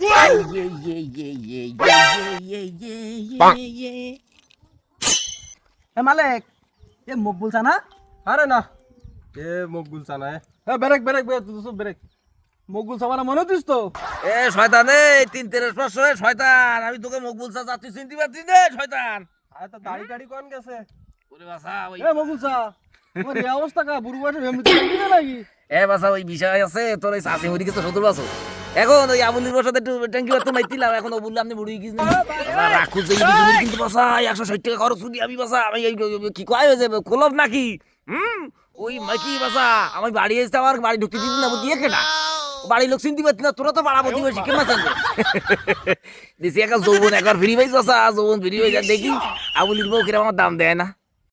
ইয়ে, ইয়ে, ইয়ে, ইয়ে, ইয়ে, ইয়ে, ইয়ে, ইয়ে। এ মালিক এ মকবুল চা না? আরে না। এ মকবুল চা না এ। বেরেক বেরেক বেরেক তুই সব বেরেক মকবুল চা মানে দিস তো? এ শয়তান এ তিন তেরো পাঁচশো শয়তান। আমি তোকে মকবুল চা তুই চিনতে পারছিস রে শয়তান। আরে তো দাড়ি টাড়ি কোন গেছে? ওরে বাসা ওই এ মকবুল চা তোমার এই অবস্থা কা? বুড়ো বয়সে ভেমে দিবে নাকি? এ বাসা ওই বিষয় আছে তোর ওই শাসি মরি গেছে সত্তর বছর। এখন ওই আবুলির বসাতে একটু ট্যাঙ্কি করতে মাইতিলাম এখন ও বললে আপনি বুড়ি গিয়েছ রাখু যে কিন্তু বাসা একশো ষাট টাকা খরচ করি আমি বাসা আমি কি কয় হয়েছে কোলব নাকি? হুম? ওই মাইকি বাসা আমি বাড়ি এসে আমার বাড়ি ঢুকতে দিদি না দিয়ে কেটা বাড়ির লোক চিনতে পারছি না তোরা তো পাড়া প্রতিবেশী কেমন জানবে দিছি একটা যৌবন একবার ফ্রি পাইছ বাসা যৌবন ফ্রি হয়ে দেখি। আবুলির বউ কিরম আমার দাম দেয় না।